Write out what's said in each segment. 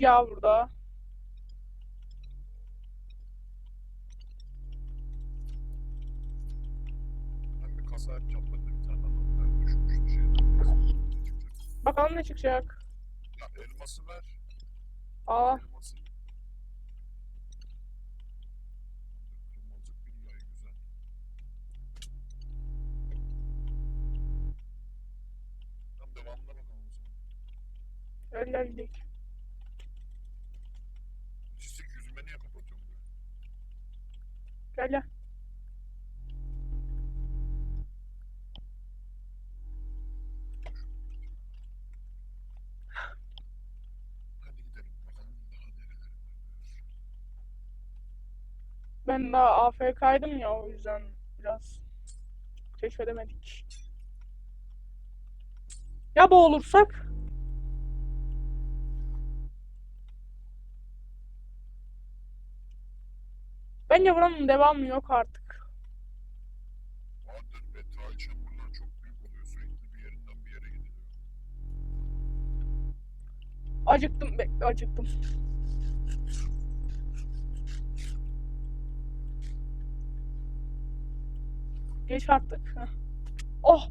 ya burada. Ben bir kasa yapacağım. Ben de bir tane anahtar düşmüştü şeyden. Bakalım ne çıkacak. Ya elması ver. Aa Elması. Kırmızı bir yay güzel. Tamam devamına bakalım o zaman. öyle gidelim. Çizik yüzüme niye kapatıyorum böyle? Var. Ben daha AFK'ydım ya o yüzden biraz keşfedemedik. Ya boğulursak? Bence buranın devamı yok artık. Vardır metal çamurlar çok büyük oluyor. Sürekli bir yerinden bir yere gidiliyor. Acıktım, bekle acıktım. Geç artık. Heh. Oh!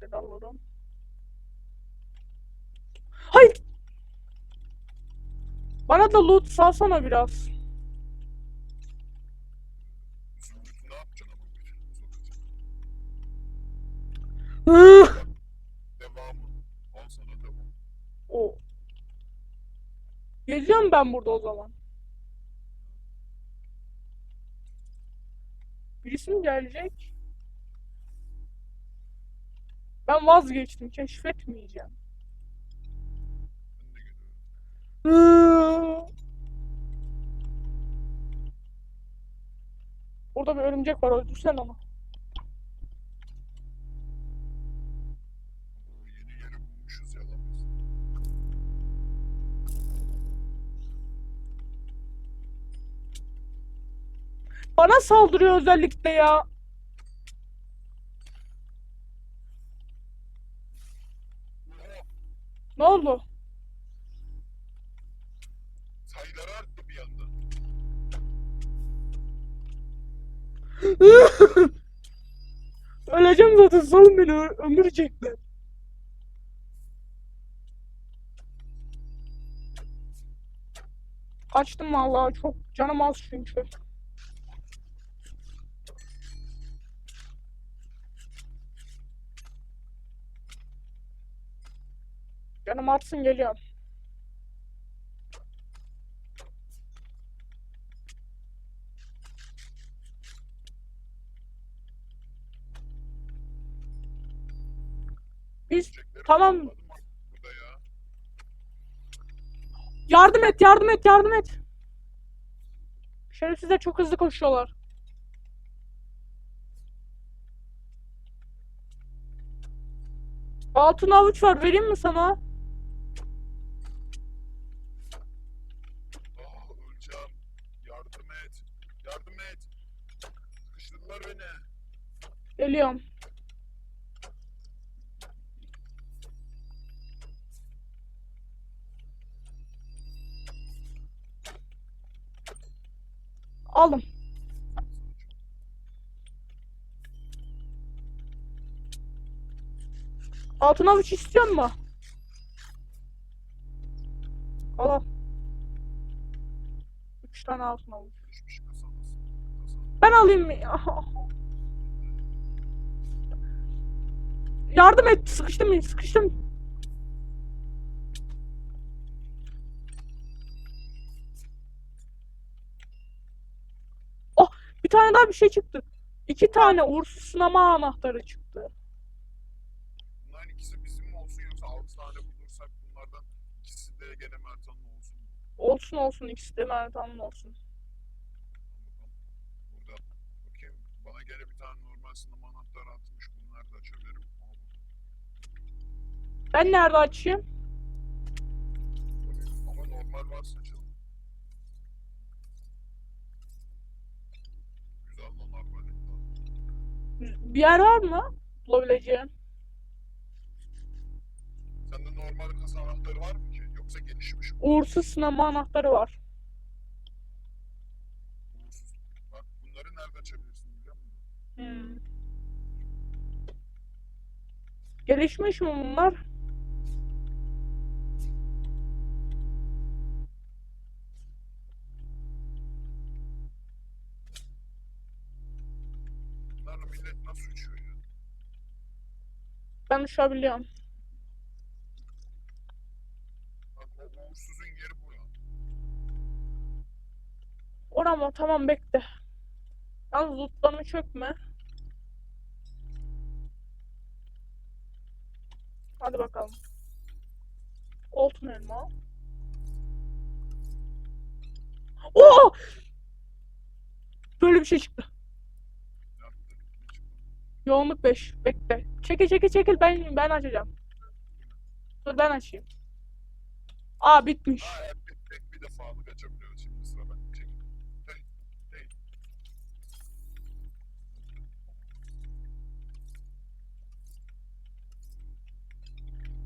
Tekrar alalım. Hayır! Bana da loot salsana biraz. Zümrüt'ü ne yapacaksın ama bir uzatacaksın. Devamı. Al sana devam. O. Gezeceğim ben burada o zaman. Birisi mi gelecek? Ben vazgeçtim. Keşfetmeyeceğim. Orada bir örümcek var. Öldürsen onu. Yeni yeri bulmuşuz ya lan biz. Bana saldırıyor özellikle ya. Ne oldu? Öleceğim zaten. Salın beni. ö- Ömürecekler. Kaçtım vallahi. Çok canım az çünkü. Canım atsın geliyorum. Biz Tamam. yardım et, yardım et, yardım et. Şerefsizler çok hızlı koşuyorlar. Altın avuç var, vereyim mi sana? Yardım et. Yardım et. Sıkıştırdılar beni. Aldım. Altın avuç istiyor mu? Al al. Üç tane altın avuç. Ben alayım mı? Yardım et. Sıkıştım, sıkıştım. Bir tane daha bir şey çıktı. İki tane uğursuz sınama anahtarı çıktı. Bunların ikisi bizim olsun yoksa 6 tane bulursak bunlardan ikisi de gene Mertan'ın olsun? Olsun olsun ikisi de Mertan'ın olsun. Burada bakayım bana gene bir tane normal sınama anahtarı atmış. Bunları da açabilirim. Ben nerede açayım? Bir yer var mı? Bulabileceğin. Sende normal kasa anahtarı var mı ki? Yoksa gelişmiş mi? Uğursuz sınama anahtarı var. Uğursuz. Bak bunları nerede açabilirsin biliyor musun? Hmm. Gelişmiş mi bunlar? Ben uçabiliyorum. Tamam bekle. Yalnız lootlarımı çökme. Hadi bakalım. Altın elma. Oo! Böyle bir şey çıktı. Ne yaptı? Ne çıktı? Yoğunluk 5. Bekle. Çekil çekil çekil ben ben açacağım. Dur ben açayım. Aa bitmiş. Aa evet, tek, bir defalık açabiliyoruz şimdi sıra ben. Çek. Hey, hey.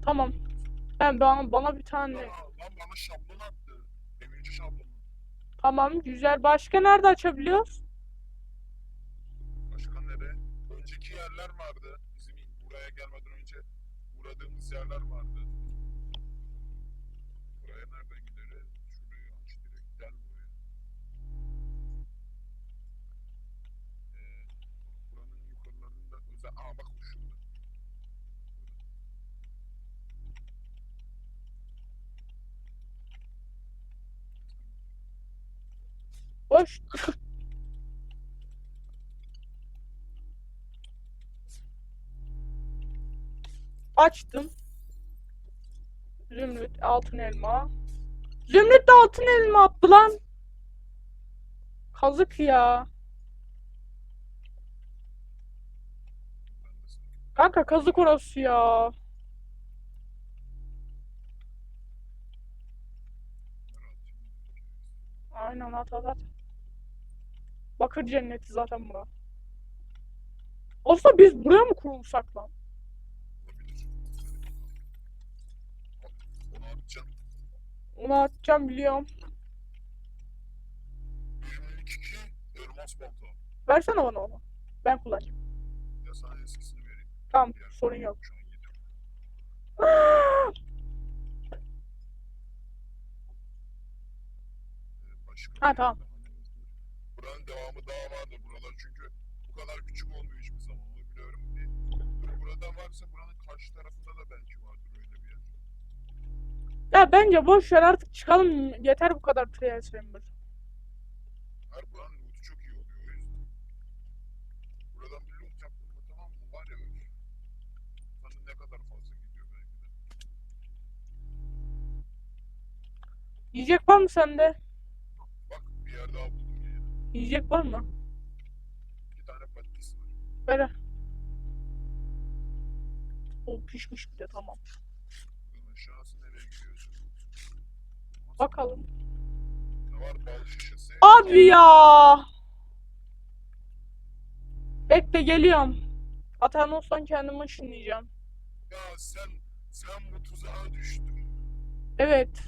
Tamam. Ben bana, bana bir tane. Lan bana şablon attı. Demirci şablonu. Tamam güzel. Başka nerede açabiliyoruz? Önceki yerler vardı. Bizim buraya gelmeden önce uğradığımız yerler vardı. Buraya nereden gideriz? Şurayı aç direkt gel buraya. Ee, buranın yukarılarında özel... Aa bak şurada. Boş. Açtım. Zümrüt, altın elma. Zümrüt de altın elma attı lan. Kazık ya. Kanka kazık orası ya. Aynen at at at. Bakır cenneti zaten bura. Aslında biz buraya mı kurulsak lan? Onu atacağım biliyorum. 22 elmas balta. Versene bana onu. Ben kullanacağım. Ya sana eskisini vereyim. Tamam Diğer sorun yok. Başka Ha, bir tamam. Buranın devamı daha vardı. Buralar çünkü bu kadar küçük olmuyor hiçbir zaman. Onu biliyorum. Bir, burada varsa buranın karşı tarafında da belki vardır öyle bir yer. Ya bence boş ver artık çıkalım. Yeter bu kadar Trial Chamber. Her buranın loot'u çok iyi oluyor o yüzden. Buradan bir loot yaptın mı tamam mı? Var ya öyle. Sana ne kadar fazla gidiyor belki de. Yiyecek var mı sende? Bak bir yer daha buldum ya. Yiyecek var mı? İki tane patates var. Ver. O pişmiş bir de tamam. Buradan aşağısı nereye gidiyorsun? Bakalım. Abi ya. Bekle geliyorum. Atanos'tan kendimi ışınlayacağım. Ya sen sen bu tuzağa düştün. Evet.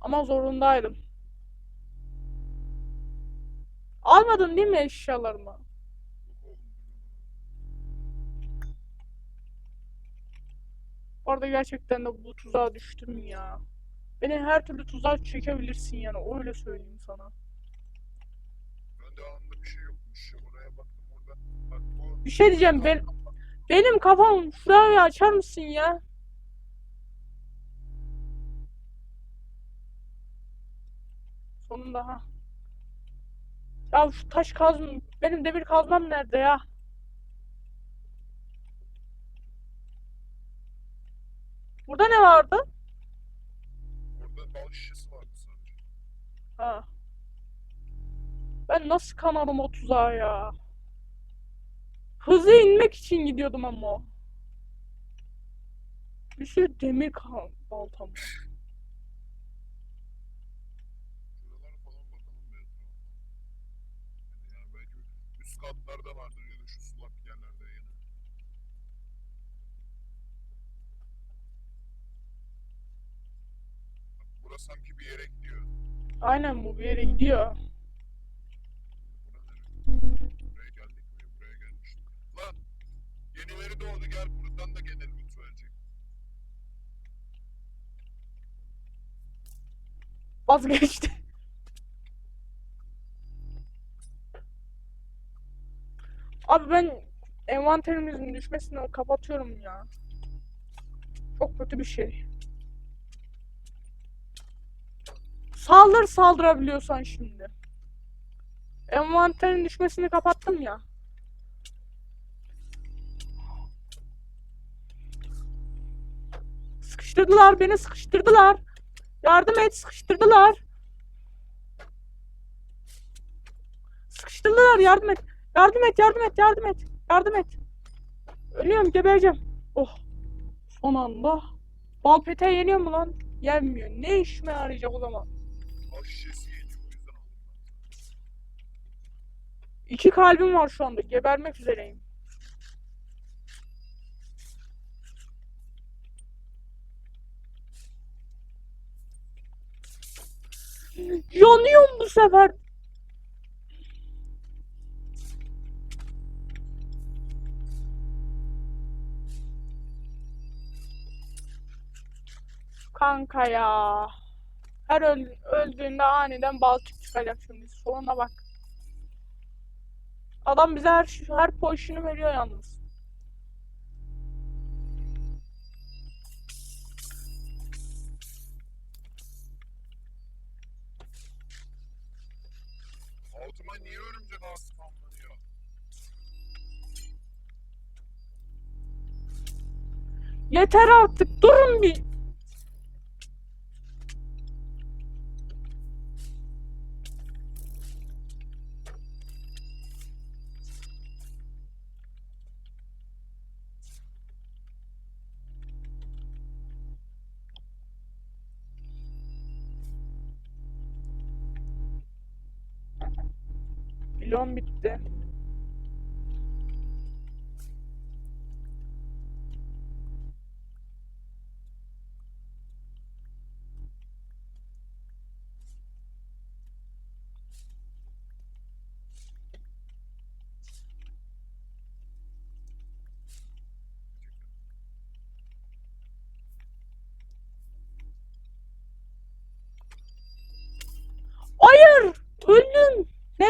Ama zorundaydım. Almadın değil mi eşyalarımı? Orada gerçekten de bu tuzağa düştüm ya. Beni her türlü tuzağa çekebilirsin yani öyle söyleyeyim sana. Ben devamında bir şey yokmuş. Oraya baktım orada. Bak bu Bir şey diyeceğim ben benim kafam şurayı açar mısın ya? Sonunda ha. Ya şu taş kazm benim demir kazmam nerede ya? Burada ne vardı? orada bal şişesi vardı sadece. Ha. Ben nasıl kanarım o tuzağa ya? Hızlı inmek için gidiyordum ama. Bir sürü demir kan baltam. var. Şuralara falan bakalım bir etrafa. Yani belki üst Bura sanki bir yere gidiyor. Aynen bu bir yere gidiyor. Buraya geldik mi? Buraya gelmiştik. Lan! Yenileri doğdu gel buradan da loot verecek. Vazgeçti. Abi ben envanterimizin düşmesini kapatıyorum ya. Çok kötü bir şey. Saldır saldırabiliyorsan şimdi. Envanterin düşmesini kapattım ya. Sıkıştırdılar beni sıkıştırdılar. Yardım et sıkıştırdılar. Sıkıştırdılar yardım et. Yardım et yardım et yardım et. Yardım et. Ölüyorum gebereceğim. Oh. Son anda. Bal peteği yeniyor mu lan? Yenmiyor. Ne işime yarayacak o zaman? Şişesi yeniyor o yüzden. İki kalbim var şu anda. Gebermek üzereyim. Yanıyorum bu sefer. Kanka ya. Her öl öldüğünde aniden balçık çıkacak şimdi. Sonuna bak. Adam bize her, her pozisyonu veriyor yalnız. Altıma niye örümcek ağ spamlanıyor? Yeter artık durun bir. Milyon bitti.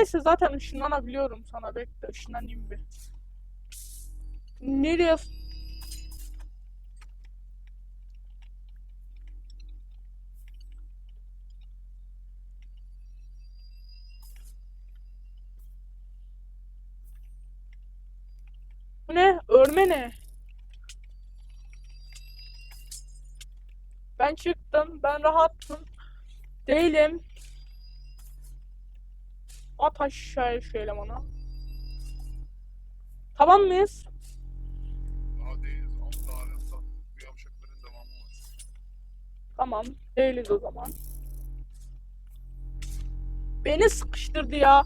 Neyse zaten ışınlanabiliyorum sana. Bekle ışınlanayım bir. Nereye? Ne? Örme ne? Ben çıktım. Ben rahatım. Değilim. At aşağıya şu elemanı. Tamam mıyız? Tamam. Değiliz o zaman. Beni sıkıştırdı ya.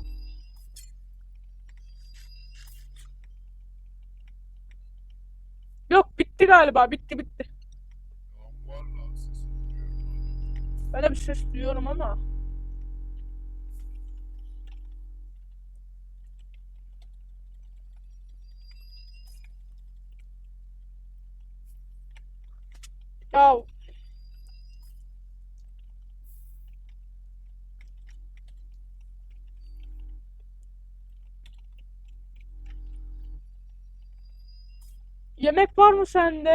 Yok bitti galiba. Bitti bitti. Ben de bir ses duyuyorum ama. Ya Yemek var mı sende?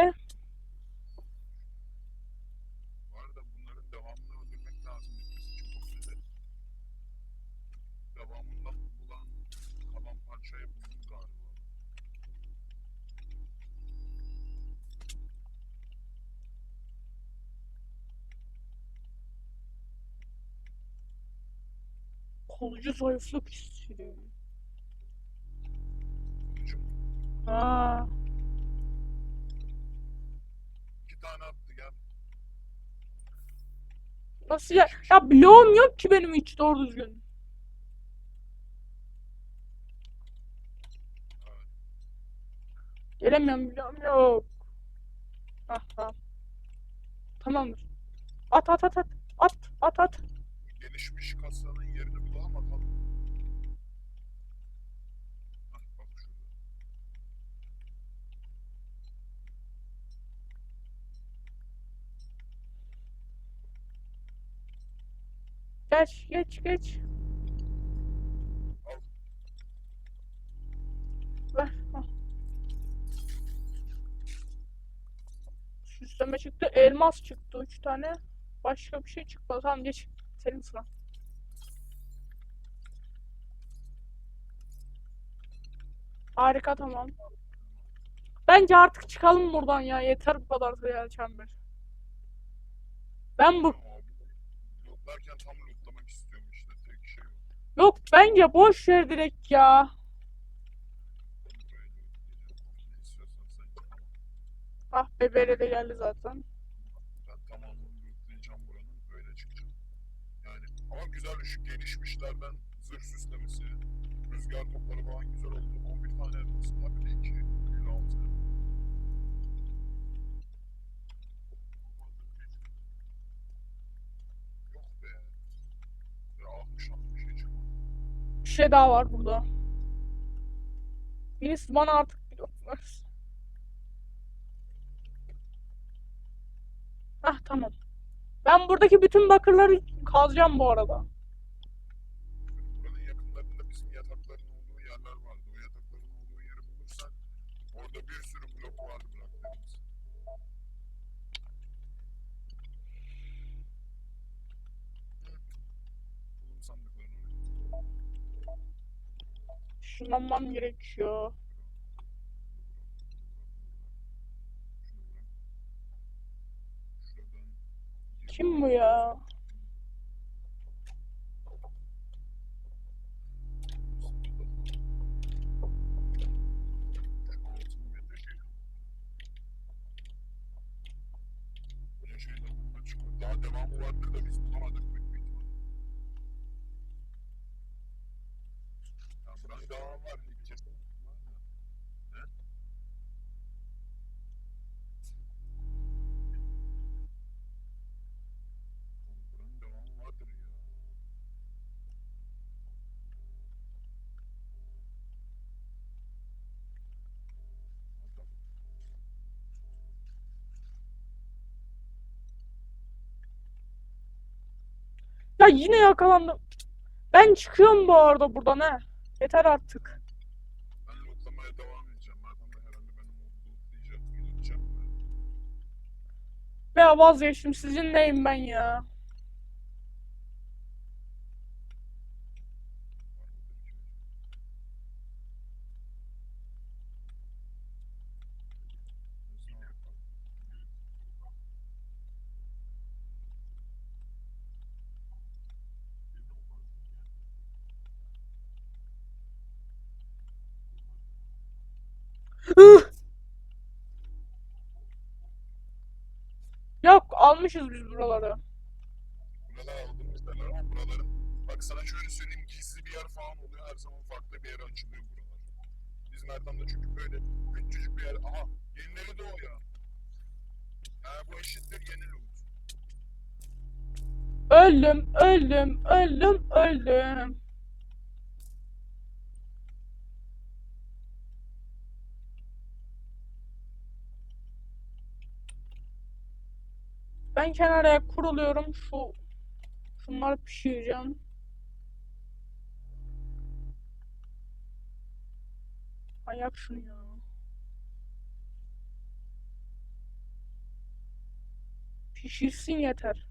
Var da bunların devamını öldürmek lazım bitmesi için çok güzel. Devamından bulan kalan parçayı buldum galiba. Kolucu zayıflık hissediyorum. Sonucum Ha. iki tane attı gel. Nasıl ya? Ya bloğum yok ki benim hiç doğru düzgün. Gelemiyorum bloğum yok. Hah tamam. Tamamdır. At at at at. At at at. Gelişmiş kasanın yerini bulalım bakalım. Hah bak şurada. Geç geç geç. Ver. Süsleme çıktı. Elmas çıktı. Üç tane. Başka bir şey çıkmadı. Tamam geç. Senin sıran. Harika tamam. Bence artık çıkalım buradan ya. Yeter bu kadar Real Chamber. Ben bu. Lootlarken tam lootlamak istiyorum işte. Tek şey o. yok bence boş ver direkt ya. Ah bebeğe de geldi zaten. Ben buranın. Çıkacağım. Yani ama güzel şu gelişmişlerden zırh süslemesi, rüzgar topları falan güzel oldu. 11 tane elmasım var bir de 2 gül altı. Yok be. Ya 60 60 şey çıkmadı. Bir şey daha var burada. Birisi bana artık versin. Hah tamam. Ben buradaki bütün bakırları kazacağım bu arada. Buranın yakınlarında bizim yatakların olduğu yerler vardı. O yatakların olduğu yeri bulursak orada bir sürü blok vardı bıraktığımız. Hı. Bulun sandıklarını oraya. Şunlanmam gerekiyor. Kim bu ya? Daha devamı vardır da biz bulamadık Ya yine yakalandım. Ben çıkıyorum bu arada buradan he. Yeter artık. Ben lootlamaya devam edeceğim. Madem de herhalde ben lootlayacağım, lootlayacağım ben. Veya vazgeçtim. Sizin neyim ben ya? Almışız biz buraları. Buralar aldığımız yerler ama buraların bak sana şöyle söyleyeyim gizli bir yer falan oluyor her zaman farklı bir yere açılıyor buralar. Bizim Erdem'de çünkü böyle küçücük bir yer. Aha yenileri de o ya. Ha bu eşittir yeni loot. Öldüm, öldüm, öldüm, öldüm. Ben kenara kuruluyorum. Şu şunları pişireceğim. Ayak şunu ya. Pişirsin yeter.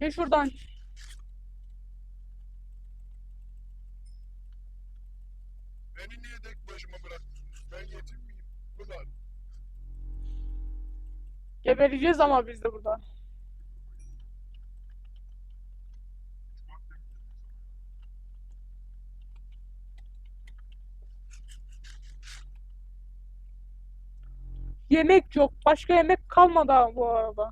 Gel şuradan. Beni niye tek başıma bıraktınız? Ben yetim miyim? Ulan. Gebereceğiz ama biz de burada. Yemek yok. Başka yemek kalmadı bu arada.